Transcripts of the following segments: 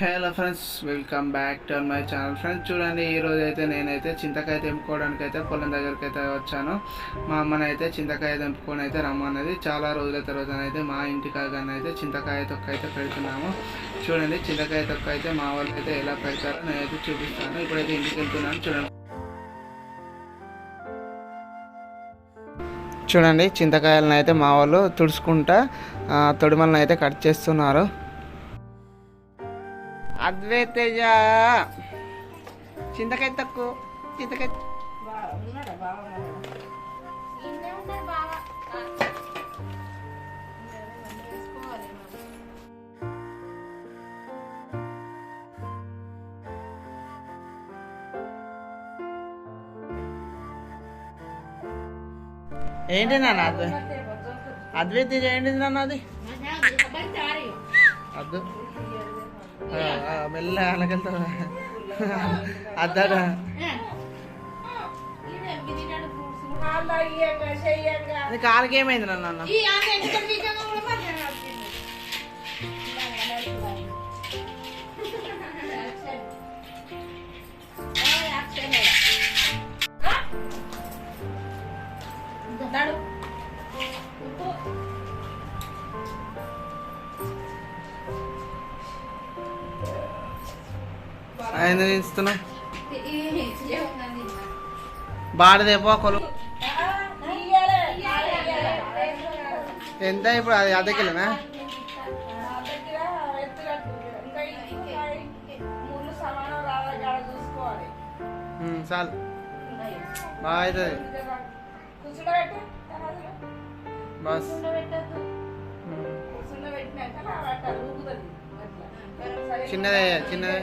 Hello friends welcome back to my channel. Friends చూడండి ఈ అయితే నేనైతే చింతకాయ తెంపుకోవడానికి అయితే పొలం దగ్గరికి అయితే వచ్చాను. మా అమ్మని అయితే చింతకాయ తెంపుకొని అయితే రమ్మన్నది. చాలా రోజుల తర్వాత అయితే మా ఇంటి కాగానే అయితే చింతకాయ తొక్క అయితే పెడుతున్నాము. చూడండి చింతకాయ తొక్క అయితే మా వాళ్ళు అయితే ఎలా పెడతారో నేనైతే చూపిస్తాను. ఇప్పుడైతే ఇంటికి వెళ్తున్నాను చూడండి. చూడండి చింతకాయలను అయితే మా వాళ్ళు తుడుచుకుంటా ఆ, తొడిమలను అయితే కట్ చేస్తున్నారు. అద్వైతేజ చింతకాయ తక్కువ చింతకాయ. ఏంటి నాన్న అద్వై అద్వైతేజ ఏంటిది నాన్న అది? అద్దు. మెల్ల అలాగెళ్తారా అద్దాడా కాలుకి ఏమైంది నాన్న? ఎందుకు ఇస్తున్నా బాడదేపో కొలు. ఎంత ఇప్పుడు అది అర్ధ కిలోనా? చాలు. బాగా అవుతుంది బస్. చిన్నదే చిన్నదే.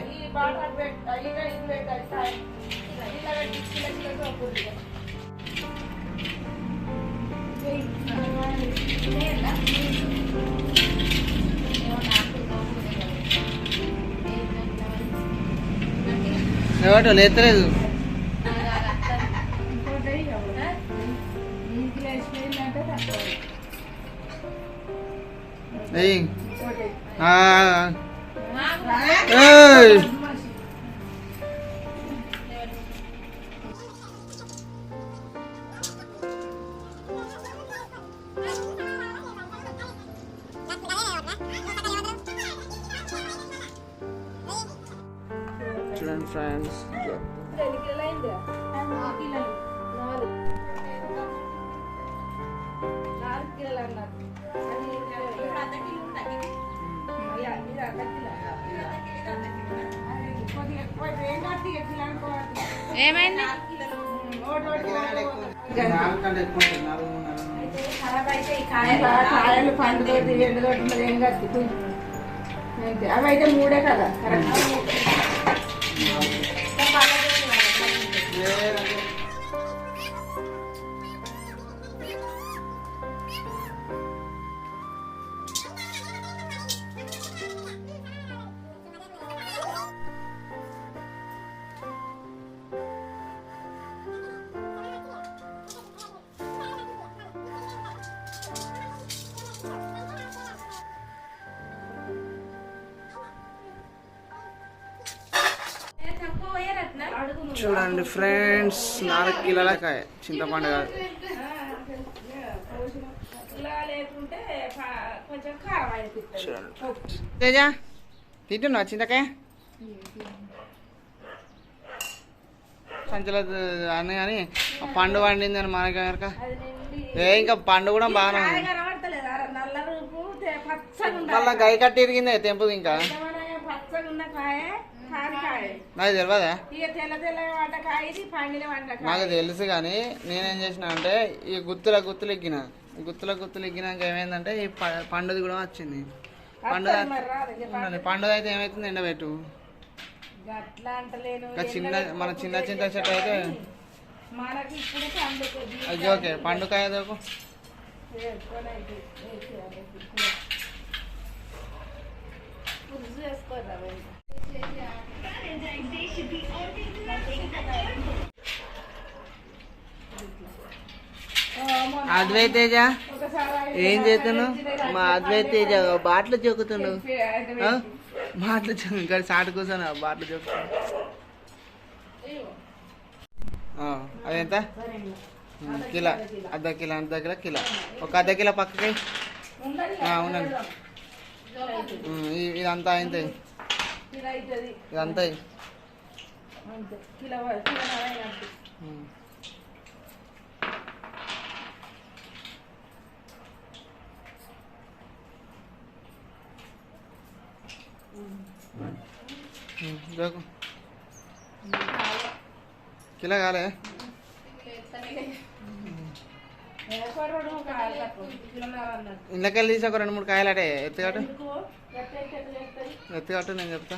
ఎవటో లేతలేదు? ఏయ్. 哎。ఏమైంది? కాయలు పండు ఎండు తోటి ఏం కత్తి అవి అయితే మూడే కదా కరెక్ట్ చూడండి ఫ్రెండ్స్ నాలుగు కిలోల కాయ చింతపండు కాదు తేజ తింటున్నా చింతకాయ? సంచల అని కానీ పండు పండిందని మనకి కనుక. ఏ ఇంకా పండు కూడా బాగానే ఉంది. మళ్ళీ గై కట్టి ఇరిగిందే తెంపుది ఇంకా. నాకు తెలియదా నాకు తెలుసు కానీ నేనేం చేసిన అంటే ఈ గుత్తుల గుత్తులు ఎక్కిన గుత్తుల గుత్తులు ఎక్కినాక ఏమైందంటే ఈ ప- పండుది కూడా వచ్చింది. పండుగ. పండుగ అయితే ఏమైతుంది ఎండబెట్టు? చిన్న మన చిన్న చిన్న చెట్టు అయితే అది ఓకే. చేసుకొని అయితే వేసేయాలి. అద్వైతేజ? ఏం చేస్తున్నావు? మా అద్వైతేజ బాటలు చెక్కుతుండు. బాటలు చెక్కు చూ- ఇక్కడ చాటు కూర్చొని బాట్లు అదెంత? కిలో. అర్ధ కిలో అర్ధ కిలో కిలో. ఒక అర్ధ కిలో పక్కకి. అవునండి ఇదంతా అయింది. ఇదంతా అయింది. అంతే కిలో కిలో అయినట్టు ఉమ్. ఉమ్, జోకు. కిలో కాలే ఏర్పడడు ఒక ఆరు తక్కువ. కిలోన్నర అన్నట్టు. ఇంట్లోకెళ్ళి తీసి ఒక రెండు మూడు కాయలు అటే ఎత్తుకట్టు ఎందుకు? ఎట్లా ఎట్లా ఎట్లా చేస్తాయి? ఎత్తుకట్టు నేను చెప్తా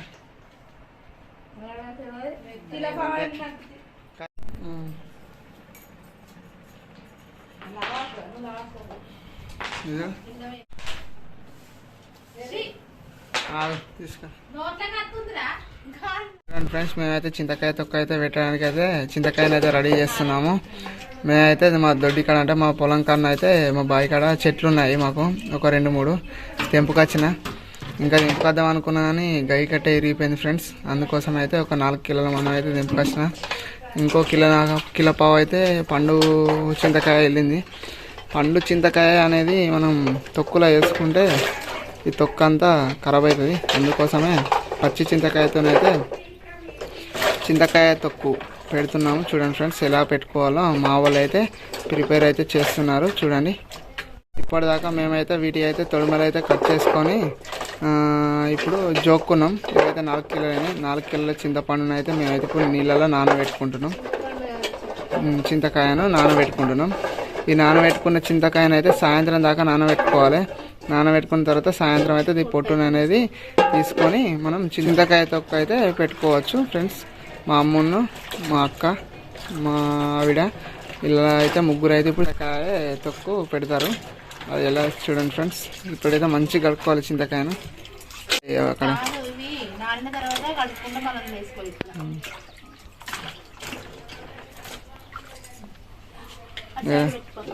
ఫ్రెండ్స్ మేమైతే చింతకాయ తొక్క అయితే పెట్టడానికి అయితే చింతకాయని అయితే రెడీ చేస్తున్నాము. మేమైతే మా దొడ్డి కాడ అంటే మా పొలం కన్నా అయితే మా బావి కాడ చెట్లు ఉన్నాయి మాకు. ఒక రెండు మూడు. తెంపుకొచ్చిన. ఇంకా దింపుకొద్దాం అనుకున్నా కానీ గై కట్టే ఇరిగిపోయింది ఫ్రెండ్స్. అందుకోసం అయితే ఒక నాలుగు కిలోల మనం అయితే దింపుకొచ్చిన ఇంకో కిలో కిలో పావు అయితే పండు చింతకాయ వెళ్ళింది. పండు చింతకాయ అనేది మనం తొక్కులో వేసుకుంటే ఈ తొక్క అంతా ఖరాబ్ అవుతుంది. అందుకోసమే పచ్చి చింతకాయతోనైతే చింతకాయ తొక్కు పెడుతున్నాము. చూడండి ఫ్రెండ్స్ ఎలా పెట్టుకోవాలో మా వాళ్ళు అయితే ప్రిపేర్ అయితే చేస్తున్నారు. చూడండి. ఇప్పటిదాకా మేమైతే వీటి అయితే తొడిమలు అయితే కట్ చేసుకొని ఇప్పుడు జోక్కున్నాం ఇవైతే నాలుగు కిలోలని నాలుగు కిలోల చింతపండును అయితే మేమైతే ఇప్పుడు నీళ్ళలో నానబెట్టుకుంటున్నాం. చింతకాయను నానబెట్టుకుంటున్నాం. ఈ నానబెట్టుకున్న చింతకాయను అయితే సాయంత్రం దాకా నానబెట్టుకోవాలి. నానబెట్టుకున్న తర్వాత సాయంత్రం అయితే ఈ పొట్టును అనేది తీసుకొని మనం చింతకాయ తొక్క అయితే పెట్టుకోవచ్చు. ఫ్రెండ్స్ మా అమ్మును మా అక్క మా ఆవిడ ఇలా అయితే ముగ్గురు అయితే ఇప్పుడు కాయ తొక్కు పెడతారు. అది ఎలా చూడండి ఫ్రెండ్స్? ఇప్పుడైతే మంచిగా కలుపుకోవాలి చింతకాయను. అక్కడ.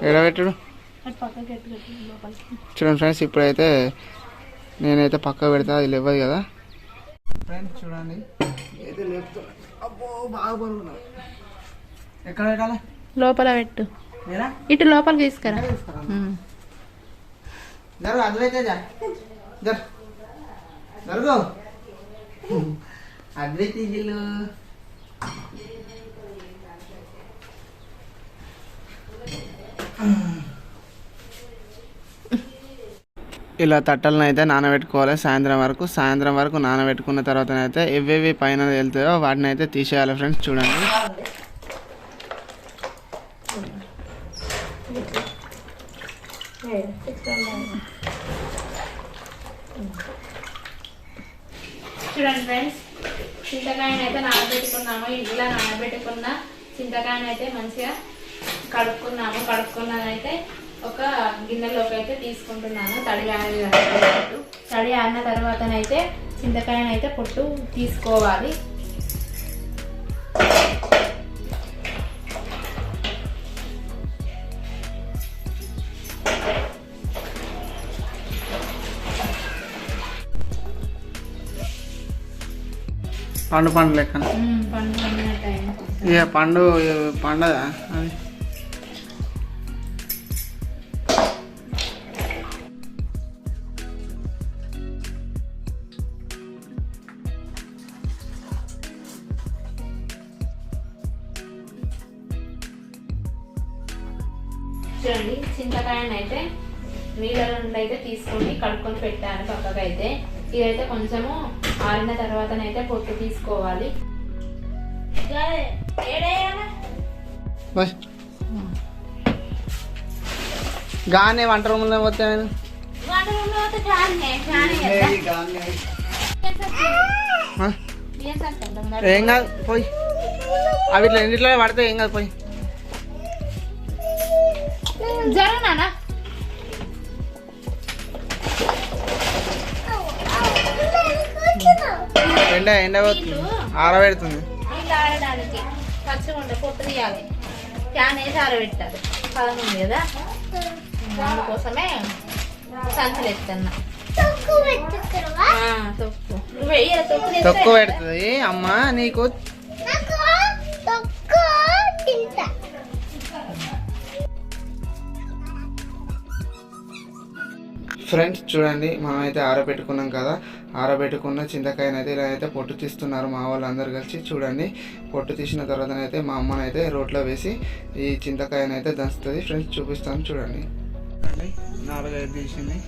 ఎడబెట్టుడు చూడండి ఫ్రెండ్స్ ఇప్పుడైతే నేనైతే పక్క పెడతా అది లేవదు కదా. ఫ్రెండ్స్ చూడండి. అయితే లేపుతున్నా అబ్బో బాగా ఎక్కడ పెట్టాలి? లోపల పెట్టు. ఇటు లోపలికి తీసుకురా. జరుగు అద్వైతే జా జరుగు ఇలా తట్టలను అయితే నానబెట్టుకోవాలి. సాయంత్రం వరకు సాయంత్రం వరకు నానబెట్టుకున్న తర్వాత అయితే ఎవేవి పైన వెళ్తాయో వాటిని అయితే తీసేయాలి ఫ్రెండ్స్. చూడండి ఫ్రెండ్స్ చింతకాయని అయితే నానబెట్టుకున్నాము ఇలా నానబెట్టుకున్న చింతకాయని అయితే మంచిగా కడుక్కున్నాము. కడుక్కున్నదైతే ఒక గిన్నెలోకి అయితే తీసుకుంటున్నాను తడి ఆరినట్టు తడి ఆడిన తర్వాతనైతే చింతకాయనైతే పొట్టు తీసుకోవాలి. పండు పండు లెక్క ఇక పండు పండదా అది? చూడండి చింతకాయని అయితే నీళ్ళ నుండి అయితే తీసుకొని కడుక్కొని పెట్టాను పక్కకు అయితే ఇదైతే కొంచెము ఆరిన తర్వాతనైతే పొట్టు తీసుకోవాలి. గానే వంట రూమ్లో పోతే నేను. ఆ? ఏం కాదు పోయి. అవి ఇట్లా ఎన్నిట్లో పడితే ఏం కాదు పోయి. జరగనా ఎండ ఎండ పోతుంది. ఆరబెడుతుంది. నీళ్ళు ఆడడానికి పచ్చిగా ఉండే పొట్టు తీయాలి. ఫ్యాన్ వేసి ఆరబెట్టాలి. పదం ఉంది కదా దానికోసమే సంచులు ఎత్తన్నా. ఆ, తొక్కు పెడుతుంది. అమ్మ నీకు ఫ్రెండ్స్ చూడండి మనం అయితే ఆరబెట్టుకున్నాం కదా. ఆరబెట్టుకున్న చింతకాయని అయితే ఇలా అయితే పొట్టు తీస్తున్నారు మా వాళ్ళందరూ కలిసి. చూడండి పొట్టు తీసిన తర్వాతనైతే మా అమ్మనైతే రోట్లో వేసి ఈ చింతకాయని అయితే దంచుతుంది. ఫ్రెండ్స్ చూపిస్తాను చూడండి. చూడండి నాలుగైదు తీసింది.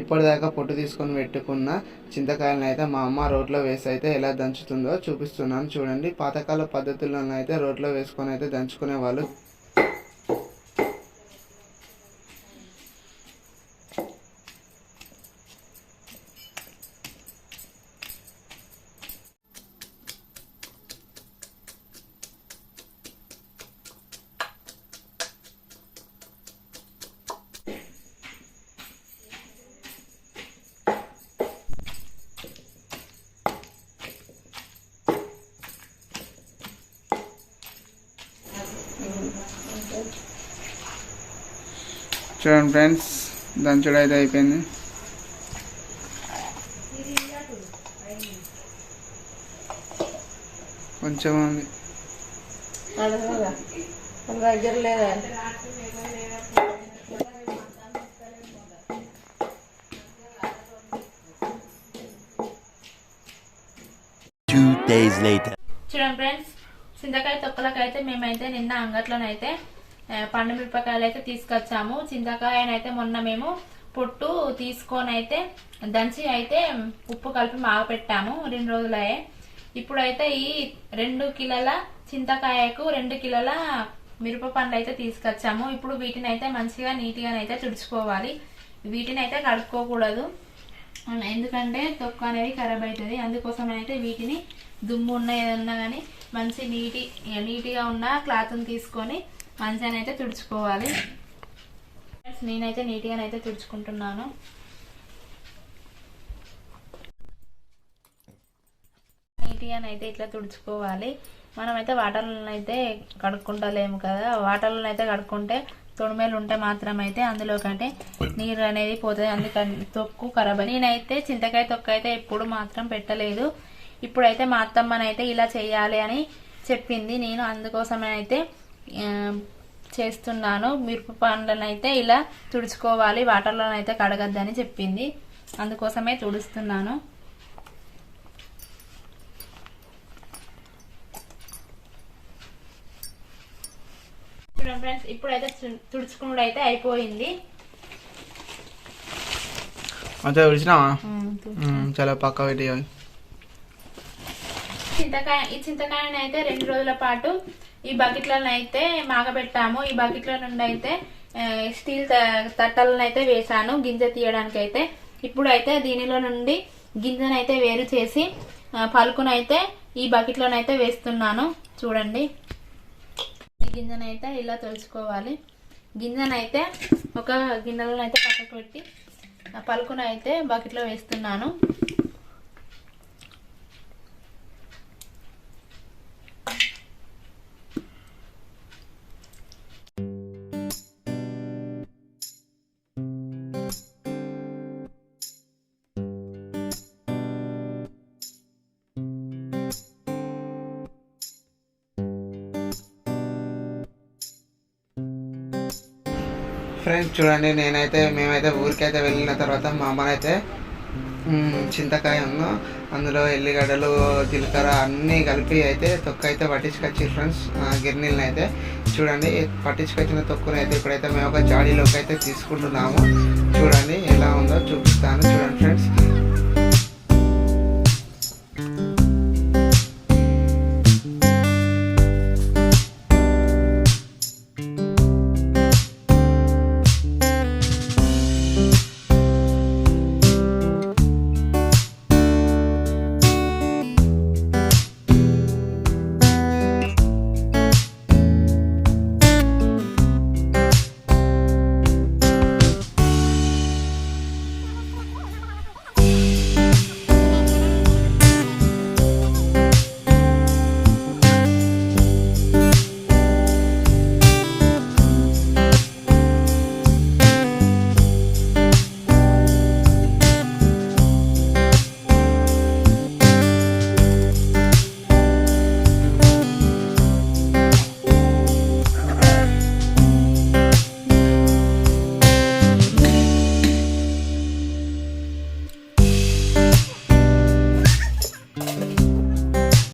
ఇప్పటిదాకా పొట్టు తీసుకొని పెట్టుకున్న చింతకాయలను అయితే మా అమ్మ రోట్లో వేసి అయితే ఎలా దంచుతుందో చూపిస్తున్నాను. చూడండి పాతకాల పద్ధతులను అయితే రోట్లో వేసుకొని అయితే దంచుకునేవాళ్ళు చూడండి ఫ్రెండ్స్ దంచుడు అయితే అయిపోయింది. కొంచెం ఉంది. చూడండి ఫ్రెండ్స్ చింతకాయ తొక్కలకైతే మేమైతే నిన్న అంగట్లోనైతే పండుమిరపకాయలు పండు మిరపకాయలు అయితే తీసుకొచ్చాము. చింతకాయనైతే మొన్న మేము పొట్టు తీసుకొని అయితే దంచి అయితే ఉప్పు కలిపి మాగపెట్టాము రెండు రోజులే ఇప్పుడైతే ఈ రెండు కిలోల చింతకాయకు రెండు కిలోల మిరప పండ్లు అయితే తీసుకొచ్చాము. ఇప్పుడు వీటిని అయితే మంచిగా నీట్గానైతే తుడుచుకోవాలి. వీటిని అయితే కడుక్కోకూడదు ఎందుకంటే తొక్క అనేది ఖరాబ్ అవుతుంది అందుకోసం అయితే వీటిని దుమ్ము ఉన్న ఏదన్నా కానీ మంచి నీటి నీట్గా ఉన్న క్లాత్ని తీసుకొని మంచిగా అయితే తుడుచుకోవాలి నేనైతే నీట్గానైతే తుడుచుకుంటున్నాను. నీట్గానైతే ఇట్లా తుడుచుకోవాలి. మనమైతే వాటర్లో అయితే కడుక్కుంటలేము కదా. వాటర్లో అయితే కడుక్కుంటే తొడిమేలు ఉంటే మాత్రం అయితే అందులో కంటే నీరు అనేది పోతుంది. అందుకని తొక్కు ఖరాబ్. నేనైతే చింతకాయ తొక్కు అయితే ఎప్పుడు మాత్రం పెట్టలేదు. ఇప్పుడైతే మా అత్తమ్మనైతే ఇలా చేయాలి అని చెప్పింది. నేను అందుకోసమే అయితే చేస్తున్నాను. మిరప పండ్లను అయితే ఇలా తుడుచుకోవాలి. వాటర్లో అయితే కడగద్దని చెప్పింది. అందుకోసమే తుడుస్తున్నాను. చూడండి ఫ్రెండ్స్ ఇప్పుడైతే తుడు- తుడుచుకున్నాడు అయితే అయిపోయింది అంతే విడిచినావా చాలా పక్క పెట్టి చింతకాయ ఈ చింతకాయని అయితే రెండు రోజుల పాటు ఈ బకెట్లను అయితే మాగబెట్టాము. ఈ బకెట్ల నుండి అయితే స్టీల్ త- తట్టలను అయితే వేసాను గింజ తీయడానికి అయితే ఇప్పుడు అయితే దీనిలో నుండి గింజనైతే వేరు చేసి పలుకునైతే ఈ బకెట్లోనైతే వేస్తున్నాను. చూడండి. ఈ గింజనైతే ఇలా తొలుచుకోవాలి. గింజనైతే ఒక గిన్నెలను అయితే పక్కకు పెట్టి పలుకునైతే బకెట్లో వేస్తున్నాను. ఫ్రెండ్స్ చూడండి నేనైతే మేమైతే ఊరికైతే వెళ్ళిన తర్వాత మా అమ్మనైతే చింతకాయ ఉన్న అందులో ఎల్లిగడ్డలు జీలకర్ర అన్నీ కలిపి అయితే తొక్క అయితే పట్టించుకొచ్చి ఫ్రెండ్స్ గిర్నీలను అయితే చూడండి పట్టించుకొచ్చిన తొక్కుని అయితే ఇప్పుడైతే మేము ఒక జాడీలోకి అయితే తీసుకుంటున్నాము. చూడండి ఎలా ఉందో చూపిస్తాను. చూడండి ఫ్రెండ్స్